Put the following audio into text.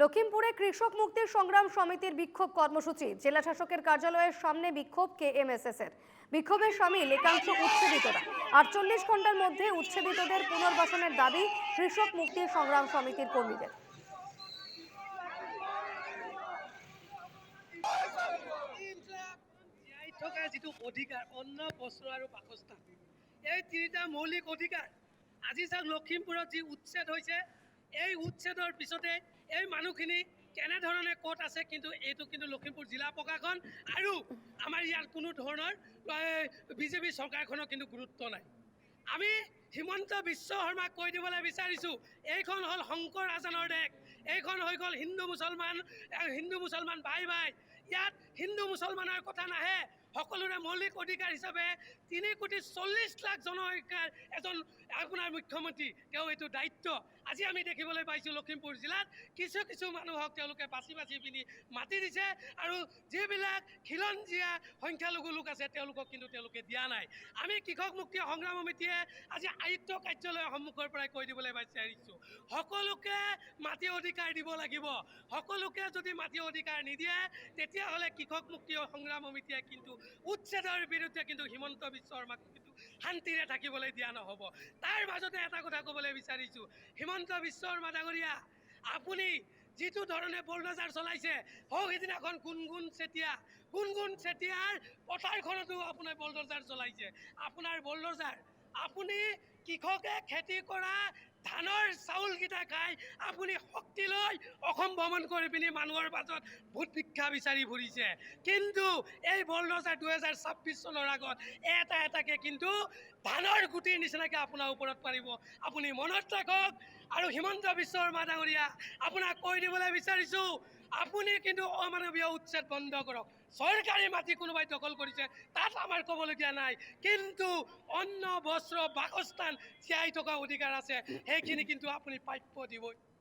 লখিমপুরে কৃষক মুক্তির সংগ্রাম সমিতির বিক্ষোভ কর্মসূচি। জেলা শাসকের কার্যালয়ের সামনে বিক্ষোভ কেএমএসএস এর বিক্ষোভে সামিল একাংশ উচ্ছেদিতরা। আটচল্লিশ ঘণ্টার মধ্যে উচ্ছেদিতদের পুনর্বাসনের দাবি কৃষক মুক্তির সংগ্রাম সমিতির কর্মীদের। থকা যিটো অধিকাৰ, অন্ন বাসস্থান, এই মৌলিক অধিকাৰ। আজি চাওক লখিমপুৰত যি উচ্ছেদ হৈছে এই উচ্ছেদৰ পিছতে এই মানুহখিনি কেনেধৰণে ক'ত আছে কিন্তু এইটো কিন্তু লখিমপুৰ জিলা প্ৰশাসন আৰু আমাৰ ইয়াত কোনো ধৰণৰ বিজেপি চৰকাৰখনৰ কিন্তু গুৰুত্ব নাই। আমি হিমন্ত বিশ্ব শৰ্মাক কৈ দিবলৈ বিচাৰিছোঁ, এইখন হ'ল শংকৰ আজানৰ দেশ, এইখন হৈ গ'ল হিন্দু মুছলমান হিন্দু মুছলমান ভাই ভাই ইয়াত হিন্দু মুছলমানৰ কথা নাহে। সকলোৰে মৌলিক অধিকাৰ হিচাপে তিনি কোটি চল্লিছ লাখ জনসংখ্যাৰ এজন আপোনাৰ মুখ্যমন্ত্ৰী। তেওঁ এইটো দায়িত্ব। আজি আমি দেখিবলৈ পাইছোঁ লখিমপুৰ জিলাত কিছু কিছু মানুহক তেওঁলোকে বাছি বাছি পিনি মাতি দিছে আৰু যিবিলাক খিলঞ্জীয়া সংখ্যালঘু লোক আছে, তেওঁলোকক কিন্তু তেওঁলোকে দিয়া নাই। আমি কৃষক মুক্তি সংগ্ৰাম সমিতিয়ে আজি আয়ুক্ত কাৰ্যালয়ৰ সন্মুখৰ পৰাই কৈ দিবলৈ বিচাৰিছোঁ। সকলোকে মাটি অধিকাৰ দিব লাগিব। সকলোকে যদি মাটি অধিকাৰ নিদিয়ে, তেতিয়াহ'লে কৃষক মুক্তি সংগ্ৰাম সমিতিয়ে কিন্তু উচ্ছেদৰ বিৰুদ্ধে কিন্তু হিমন্ত বিশ্ব শৰ্মাক কিন্তু শান্তিৰে থাকিবলৈ দিয়া নহ'ব। তাৰ মাজতে এটা কথা ক'বলৈ বিচাৰিছোঁ। হিমন্ত বিশ্ব শৰ্মা ডাঙৰীয়া, আপুনি যিটো ধৰণে বলডজাৰ চলাইছে, হওক সিদিনাখন গুণগুণ চেতিয়া, গুণগুণ চেতিয়াৰ পথাৰখনতো আপোনাৰ বলডজাৰ চলাইছে। আপোনাৰ বলডজাৰ আপুনি কৃষকে খেতি কৰা ধানৰ চাউলকেইটা খাই আপুনি শক্তি লৈ অসম ভ্ৰমণ কৰি পিনি মানুহৰ মাজত ভোট ভিক্ষা বিচাৰি ফুৰিছে। কিন্তু এই বলডজাৰ দুহেজাৰ ছাব্বিছ চনৰ আগত এটা এটাকে কিন্তু ধানৰ গুটিৰ নিচিনাকৈ আপোনাৰ ওপৰত পাৰিব। আপুনি মনত ৰাখক আৰু হিমন্ত বিশ্ব শৰ্মা ডাঙৰীয়া আপোনাক কৈ দিবলৈ বিচাৰিছোঁ, আপুনি কিন্তু অমানৱীয় উচ্ছেদ বন্ধ কৰক। চৰকাৰী মাটি কোনোবাই দখল কৰিছে তাত আমাৰ ক'বলগীয়া নাই। কিন্তু অন্ন বস্ত্ৰ বাসস্থান জীয়াই থকা অধিকাৰ আছে, সেইখিনি কিন্তু আপুনি প্ৰাপ্য দিবই।